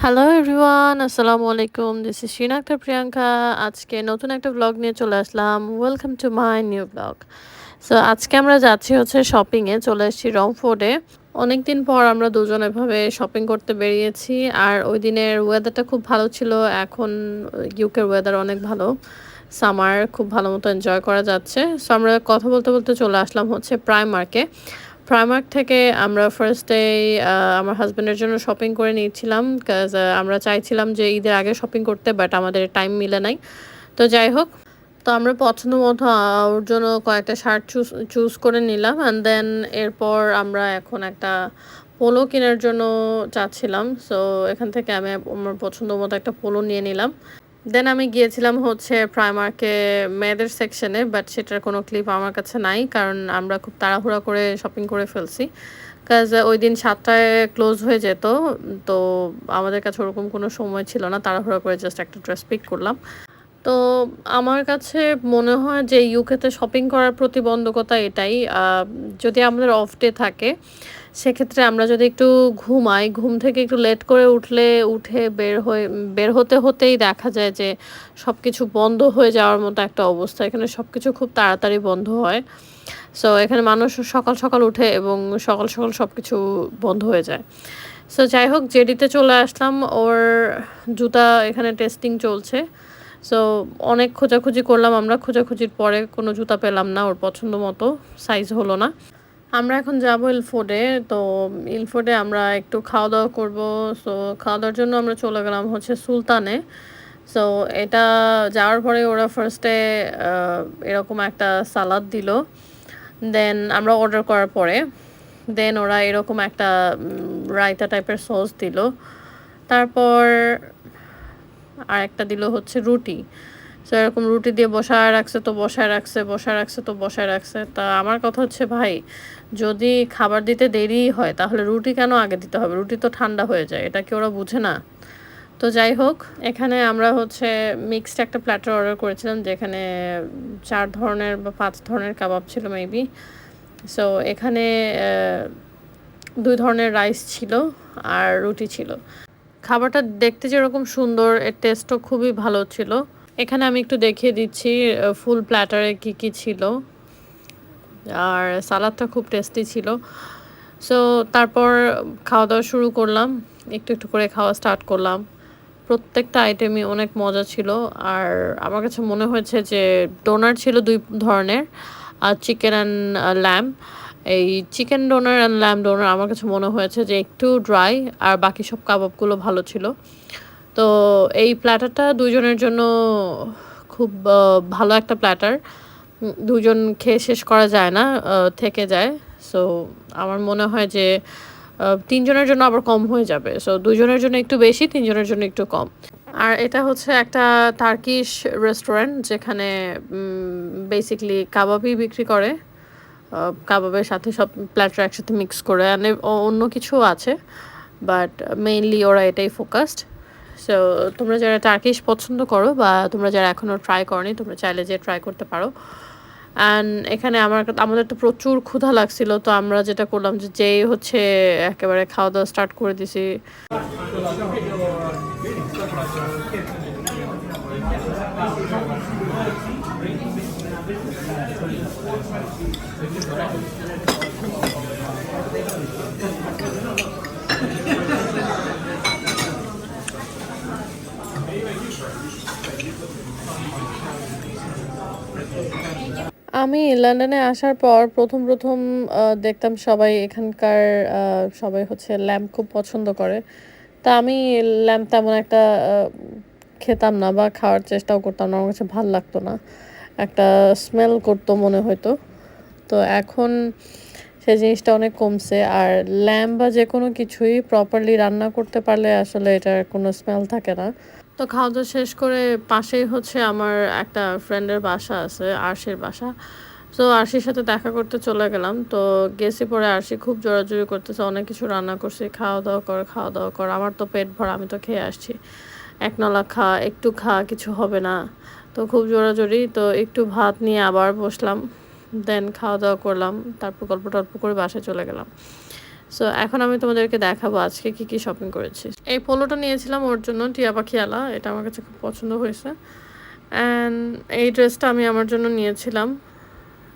Hello everyone আসসালামু আলাইকুম this is Shin Akhtar Priyanka আজকে নতুন একটা ব্লগ নিয়ে চলে আসলাম welcome to my new blog so আজকে আমরা যাচ্ছি হচ্ছে শপিংয়ে চলে এসেছি রংফোর্ডে অনেক দিন পর আমরা দুজন এভাবে শপিং করতে বেরিয়েছি আর ওই দিনের ওয়েদারটা খুব ভালো ছিল এখন ইউকের ওয়েদার অনেক ভালো সামার খুব ভালো মতো এনজয় করা যাচ্ছে সো আমরা কথা বলতে বলতে চলে আসলাম হচ্ছে প্রাইমার্কে প্রাইমার্ক থেকে আমরা ফার্স্ট আমার হাজব্যান্ডের জন্য শপিং করে নিয়েছিলাম কাজ আমরা চাইছিলাম যে ঈদের আগে শপিং করতে বাট আমাদের টাইম মিলে নাই। তো যাই হোক, তো আমরা পছন্দ মতো ওর জন্য কয়েকটা শার্ট চুজ চুজ করে নিলাম অ্যান্ড দেন এরপর আমরা এখন একটা পোলো কেনার জন্য চাচ্ছিলাম। সো এখান থেকে আমি আমার পছন্দ মতো একটা পোলো নিয়ে নিলাম। দেন আমি গিয়েছিলাম হচ্ছে প্রাইমার্কে মেয়েদের সেকশনে বাট সেটার কোনো ক্লিপ আমার কাছে নাই, কারণ আমরা খুব তাড়াহুড়া করে শপিং করে ফেলছি। কাজ ওই দিন সাতটায় ক্লোজ হয়ে যেত, তো আমাদের কাছে ওরকম কোনো সময় ছিল না, তাড়াহুড়া করে জাস্ট একটা ড্রেস পিক করলাম। তো আমার কাছে মনে হয় যে ইউকেতে শপিং করার প্রতিবন্ধকতা এটাই। যদি আমাদের অফ ডে থাকে, সেক্ষেত্রে আমরা যদি একটু ঘুমাই, ঘুম থেকে একটু লেট করে উঠলে, উঠে বের হয়ে, বের হতে হতেই দেখা যায় যে সব কিছু বন্ধ হয়ে যাওয়ার মতো একটা অবস্থা। এখানে সব কিছু খুব তাড়াতাড়ি বন্ধ হয়। সো এখানে মানুষ সকাল সকাল উঠে এবং সকাল সকাল সব কিছু বন্ধ হয়ে যায়। সো যাই হোক, জেডিতে চলে আসলাম। ওর জুতা এখানে টেস্টিং চলছে। সো অনেক খোঁজাখুঁজি করলাম, আমরা খোঁজাখুঁজির পরে কোনো জুতা পেলাম না, ওর পছন্দ মতো সাইজ হলো না। আমরা এখন যাব ইলফোর্ডে, তো ইলফোর্ডে আমরা একটু খাওয়া দাওয়া করব। সো খাওয়া দাওয়ার জন্য আমরা চলে গেলাম হচ্ছে সুলতানে। সো এটা যাওয়ার পরে ওরা ফার্স্টে এরকম একটা সালাদ দিল। দেন আমরা অর্ডার করার পরে দেন ওরা এরকম একটা রায়তা টাইপের সস দিল। তারপর আর একটা দিল হচ্ছে রুটি। সো এরকম রুটি দিয়ে বসায় রাখছে তো বসায় রাখছে বসায় রাখছে তো বসায় রাখছে। তা আমার কথা হচ্ছে, ভাই, যদি খাবার দিতে দেরি হয়, তাহলে রুটি কেন আগে দিতে হবে? রুটি তো ঠান্ডা হয়ে যায়, এটা কি ওরা বুঝে না? তো যাই হোক, এখানে আমরা হচ্ছে মিক্সড একটা প্ল্যাটার অর্ডার করেছিলাম, যেখানে চার ধরনের বা পাঁচ ধরনের কাবাব ছিল মেবি সো এখানে দুই ধরনের রাইস ছিল আর রুটি ছিল। খাবারটা দেখতে যেরকম সুন্দর, এর টেস্টও খুবই ভালো ছিল। এখানে আমি একটু দেখিয়ে দিচ্ছি ফুল প্ল্যাটারে কি কি ছিল। আর সালাদটা খুব টেস্টি ছিল। সো তারপর খাওয়া দাওয়া শুরু করলাম, একটু একটু করে খাওয়া স্টার্ট করলাম। প্রত্যেকটা আইটেমই অনেক মজা ছিল। আর আমার কাছে মনে হয়েছে যে ডোনার ছিল দুই ধরনের আর চিকেন অ্যান্ড ল্যাম্প এই chicken doner and lamb doner আমার কাছে মনে হয়েছে যে একটু ড্রাই আর বাকি সব কাবাবগুলো ভালো ছিল। তো এই প্ল্যাটারটা দুজনের জন্য খুব ভালো একটা প্ল্যাটার দুজন খেয়ে শেষ করা যায় না থেকে যায়। সো আমার মনে হয় যে তিনজনের জন্য আবার কম হয়ে যাবে। সো দুজনের জন্য একটু বেশি, তিনজনের জন্য একটু কম। আর এটা হচ্ছে একটা টার্কিশ রেস্টুরেন্ট যেখানে বেসিকলি কাবাবই বিক্রি করে। কাবাবের সাথে সব প্ল্যাটার একসাথে মিক্স করে আনে। অন্য কিছু আছে বাট মেইনলি ওরা এটাই ফোকাসড সো তোমরা যারা টার্কিশ পছন্দ করো বা তোমরা যারা এখনও ট্রাই করনি, তোমরা চাইলে যে ট্রাই করতে পারো। অ্যান্ড এখানে আমার আমাদের তো প্রচুর ক্ষুধা লাগছিল, তো আমরা যেটা করলাম যে যেই হচ্ছে একেবারে খাওয়া দাওয়া স্টার্ট করে দিছি। আমি লন্ডনে আসার পর প্রথম প্রথম দেখতাম সবাই এখানকার সবাই হচ্ছে ল্যাম্প খুব পছন্দ করে। তা আমি ল্যাম্প তেমন একটা খেতাম না বা খাওয়ার চেষ্টাও করতাম না, আমার কাছে ভালো লাগতো না। একটা স্মেল করতো মনে হতো তো এখন সেই জিনিসটা অনেক কমছে। আর ল্যাম্প বা যে কোনো কিছুই প্রপারলি রান্না করতে পারলে আসলে এটার কোনো স্মেল থাকে না। তো খাওয়া দাওয়া শেষ করে পাশেই হচ্ছে আমার একটা ফ্রেন্ডের বাসা আছে, আরশির বাসা। তো আরশির সাথে দেখা করতে চলে গেলাম। তো গেছি পরে আরশি খুব জোরাজুরি করতেছে, অনেক কিছু রান্না করছি, খাওয়া দাওয়া কর, খাওয়া দাওয়া কর। আমার তো পেট ভরা, আমি তো খেয়ে আসছি। এক নলা খা, একটু খা, কিছু হবে না। তো খুব জোরাজোরি, তো একটু ভাত নিয়ে আবার বসলাম দেন খাওয়া দাওয়া করলাম, তারপর গল্প টল্প করে বাসায় চলে গেলাম। সো এখন আমি তোমাদেরকে দেখাবো আজকে কি কি শপিং করেছি। এই পোলোটা নিয়েছিলাম ওর জন্য, টিয়া পাখিয়ালা এটা আমার কাছে খুব পছন্দ হয়েছে। অ্যান্ড এই ড্রেসটা আমি আমার জন্য নিয়েছিলাম।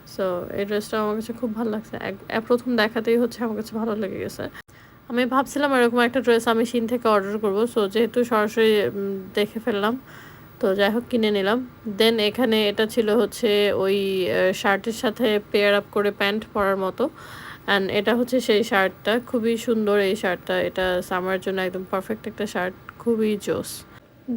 সো এই ড্রেসটা আমার কাছে খুব ভালো লাগছে। এক- প্রথম দেখাতেই হচ্ছে, আমার কাছে ভালো লেগে গেছে। আমি ভাবছিলাম এরকম একটা ড্রেস আমি শিন থেকে অর্ডার করব সো যেহেতু সরাসরি দেখে ফেললাম, তো যাই হোক কিনে নিলাম। দেন এখানে এটা ছিল হচ্ছে ওই শার্টের সাথে পেয়ার আপ করে প্যান্ট পরার মতো। অ্যান্ড এটা হচ্ছে সেই শার্টটা খুবই সুন্দর এই শার্টটা এটা সামার জন্য একদম পারফেক্ট একটা শার্ট খুবই জোস।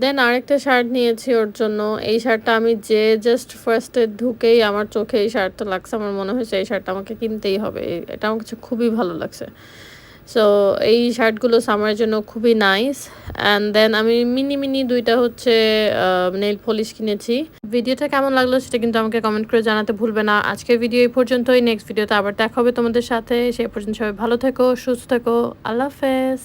দেন আরেকটা শার্ট নিয়েছি ওর জন্য। এই শার্টটা আমি যে জাস্ট ফার্স্টে ঢুকেই আমার চোখে এই শার্টটা লাগছে, আমার মনে হয়েছে এই শার্টটা আমাকে কিনতেই হবে। এটা আমার কাছে খুবই ভালো লাগছে। সো এই শার্টগুলো সামারের জন্য খুবই নাইস অ্যান্ড দেন আমি মিনি মিনি দুইটা হচ্ছে নেল পলিশ কিনেছি। ভিডিওটা কেমন লাগল সেটা কিন্তু আমাকে কমেন্ট করে জানাতে ভুলবে না। আজকের ভিডিও এই পর্যন্তই। নেক্সট ভিডিওতে আবার দেখা হবে তোমাদের সাথে। সেই পর্যন্ত সবাই ভালো থেকো, সুস্থ থেকো। আল্লাহ হাফেজ।